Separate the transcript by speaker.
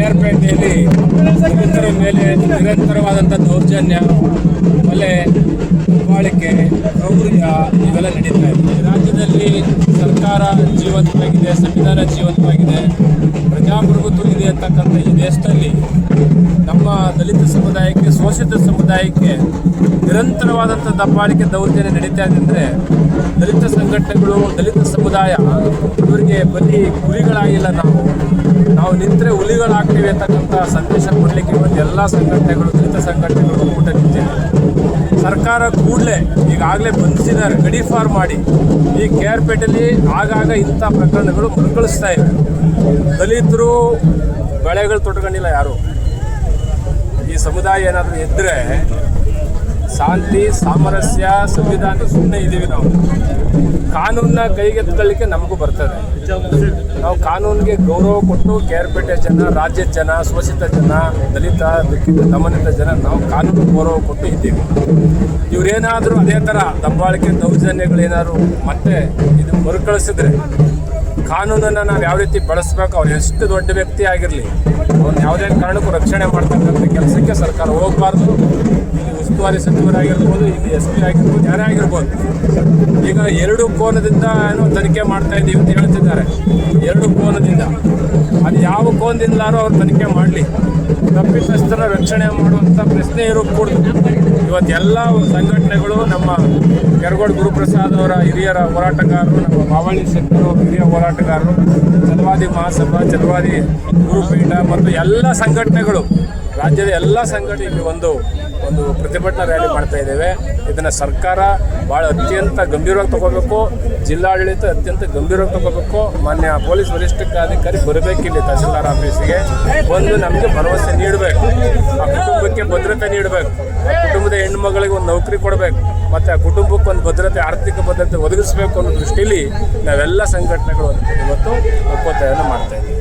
Speaker 1: ಮೇಯರ್ಪೇಟೆಯಲ್ಲಿ ರೈತರ ಮೇಲೆ ನಿರಂತರವಾದಂಥ ದೌರ್ಜನ್ಯ ಕೊಲೆ ಬಾಳಿಕೆ ದೌರ್ಯ ಇವೆಲ್ಲ ನಡೀತಾ ಇದೆ. ರಾಜ್ಯದಲ್ಲಿ ಸರ್ಕಾರ ಜೀವಂತವಾಗಿದೆ, ಸಂವಿಧಾನ ಜೀವಂತವಾಗಿದೆ, ಪ್ರಜಾಪ್ರಭುತ್ವ ಇದೆ ಅಂತಕ್ಕಂಥ ಈ ದೇಶದಲ್ಲಿ ನಮ್ಮ ದಲಿತ ಸಮುದಾಯಕ್ಕೆ, ಶೋಷಿತ ಸಮುದಾಯಕ್ಕೆ ನಿರಂತರವಾದಂಥ ದಬ್ಬಾಳಿಕೆ, ದೌರ್ಜನ್ಯ ನಡೀತಾ ಇದೆ ಅಂದರೆ ದಲಿತ ಸಂಘಟನೆಗಳು, ದಲಿತ ಸಮುದಾಯ, ಇವರಿಗೆ ಬಲಿ ಗುರಿಗಳಾಗಿಲ್ಲ ನಾವು. ನಾವು ನಿಂತರೆ ಹುಲಿಗಳಾಗ್ತೀವಿ ಅಂತಕ್ಕಂಥ ಸಂದೇಶ ಕೊಡಲಿಕ್ಕೆ ಇವತ್ತು ಎಲ್ಲ ಸಂಘಟನೆಗಳು, ದಲಿತ ಸಂಘಟನೆಗಳು ಊಟ ನಿಂತಿದೆ ಸರ್ಕಾರ ಕೂಡಲೇ ಈಗಾಗಲೇ ಬಂಧಿಸಿದ್ದಾರೆ ಗಡಿ ಫಾರ್ ಮಾಡಿ. ಈ ಕೆ ಆರ್ ಪೇಟೆಯಲ್ಲಿ ಆಗಾಗ ಇಂಥ ಪ್ರಕರಣಗಳು ಮರುಕಳಿಸ್ತಾ ಇವೆ. ದಲಿತರು ಬೆಳೆಗಳು ತೊಡ್ಕೊಂಡಿಲ್ಲ ಯಾರು? ಈ ಸಮುದಾಯ ಏನಾದರೂ ಇದ್ದರೆ ಶಾಂತಿ, ಸಾಮರಸ್ಯ, ಸಂವಿಧಾನ ಸುಮ್ಮನೆ ಇದ್ದೀವಿ ನಾವು. ಕಾನೂನನ್ನ ಕೈಗೆತ್ತಲಿಕ್ಕೆ ನಮಗೂ ಬರ್ತದೆ. ನಾವು ಕಾನೂನಿಗೆ ಗೌರವ ಕೊಟ್ಟು ಕೇರ್ಪೇಟೆ ಜನ, ರಾಜ್ಯದ ಜನ, ಶೋಷಿತ ಜನ, ದಲಿತ, ದುಃಖಿತ, ದಮನಿತ ಜನ, ನಾವು ಕಾನೂನು ಗೌರವ ಕೊಟ್ಟು ಇದ್ದೀವಿ. ಇವರೇನಾದರೂ ಅದೇ ಥರ ದಬ್ಬಾಳಿಕೆ ದೌರ್ಜನ್ಯಗಳೇನಾದ್ರು ಮತ್ತೆ ಇದು ಮರುಕಳಿಸಿದ್ರೆ ಕಾನೂನನ್ನು ನಾವು ಯಾವ ರೀತಿ ಬಳಸಬೇಕು, ಅವ್ರು ಎಷ್ಟು ದೊಡ್ಡ ವ್ಯಕ್ತಿ ಆಗಿರಲಿ ಅವ್ರನ್ನ ಯಾವುದೇ ಕಾರಣಕ್ಕೂ ರಕ್ಷಣೆ ಮಾಡ್ತಕ್ಕಂಥ ಕೆಲಸಕ್ಕೆ ಸರ್ಕಾರ ಹೋಗಬಾರ್ದು. ಉಸ್ತುವಾರಿ ಸಚಿವರಾಗಿರ್ಬೋದು ಇಲ್ಲಿ ಎಸ್ ಪಿ ಆಗಿರ್ಬೋದು, ಯಾರೇ ಆಗಿರ್ಬೋದು. ಈಗ ಎರಡು ಕೋನದಿಂದ ಏನು ತನಿಖೆ ಮಾಡ್ತಾ ಇದ್ದೀವಿ ಅಂತ ಹೇಳ್ತಿದ್ದಾರೆ. ಎರಡು ಕೋನದಿಂದ. ಅದು ಯಾವ ಕೋನದಿಂದಲಾರು ಅವ್ರು ತನಿಖೆ ಮಾಡಲಿ. ತಪ್ಪಿತಸ್ಥರ ರಕ್ಷಣೆ ಮಾಡುವಂಥ ಪ್ರಶ್ನೆ ಇರೋ ಕೂಡ ಇವತ್ತು ಎಲ್ಲ ಸಂಘಟನೆಗಳು ನಮ್ಮ ಕೆರಗೋಡು ಗುರುಪ್ರಸಾದ್ ಅವರ ಹಿರಿಯರ ಹೋರಾಟಗಾರರು, ನಮ್ಮ ಮಾವಳಿ ಶೆಟ್ಟರು ಹಿರಿಯ ಹೋರಾಟಗಾರರು ಚಲವಾದಿ ಮಹಾಸಭಾ ಚಲವಾದಿ ಗುರುಪೀಠ ಮತ್ತು ಎಲ್ಲ ಸಂಘಟನೆಗಳು ರಾಜ್ಯದ ಎಲ್ಲ ಸಂಘಟನೆ ಇಲ್ಲಿ ಒಂದು ಒಂದು ಪ್ರತಿಭಟನಾ ರ್ಯಾಲಿ ಮಾಡ್ತಾ ಇದ್ದೇವೆ. ಇದನ್ನು ಸರ್ಕಾರ ಭಾಳ ಅತ್ಯಂತ ಗಂಭೀರವಾಗಿ ತಗೋಬೇಕು. ಜಿಲ್ಲಾಡಳಿತ ಅತ್ಯಂತ ಗಂಭೀರವಾಗಿ ತಗೋಬೇಕು. ಮಾನ್ಯ ಪೊಲೀಸ್ ವರಿಷ್ಠಾಧಿಕಾರಿ ಬರಬೇಕು ಇಲ್ಲಿ ತಹಸೀಲ್ದಾರ್ ಆಫೀಸಿಗೆ. ಬಂದು ನಮಗೆ ಭರವಸೆ ನೀಡಬೇಕು. ಆ ಕುಟುಂಬಕ್ಕೆ ಭದ್ರತೆ ನೀಡಬೇಕು. ಕುಟುಂಬದ ಕುಟುಂಬದ ಹೆಣ್ಣುಮಗಳಿಗೆ ಒಂದು ನೌಕರಿ ಕೊಡಬೇಕು. ಮತ್ತು ಆ ಕುಟುಂಬಕ್ಕೆ ಒಂದು ಭದ್ರತೆ, ಆರ್ಥಿಕ ಭದ್ರತೆ ಒದಗಿಸಬೇಕು ಅನ್ನೋ ದೃಷ್ಟಿಯಲ್ಲಿ ನಾವೆಲ್ಲ ಸಂಘಟನೆಗಳು ಇವತ್ತು ಒಪ್ಪತ್ತಾಯನ್ನು ಮಾಡ್ತಾ ಇದ್ದೀವಿ.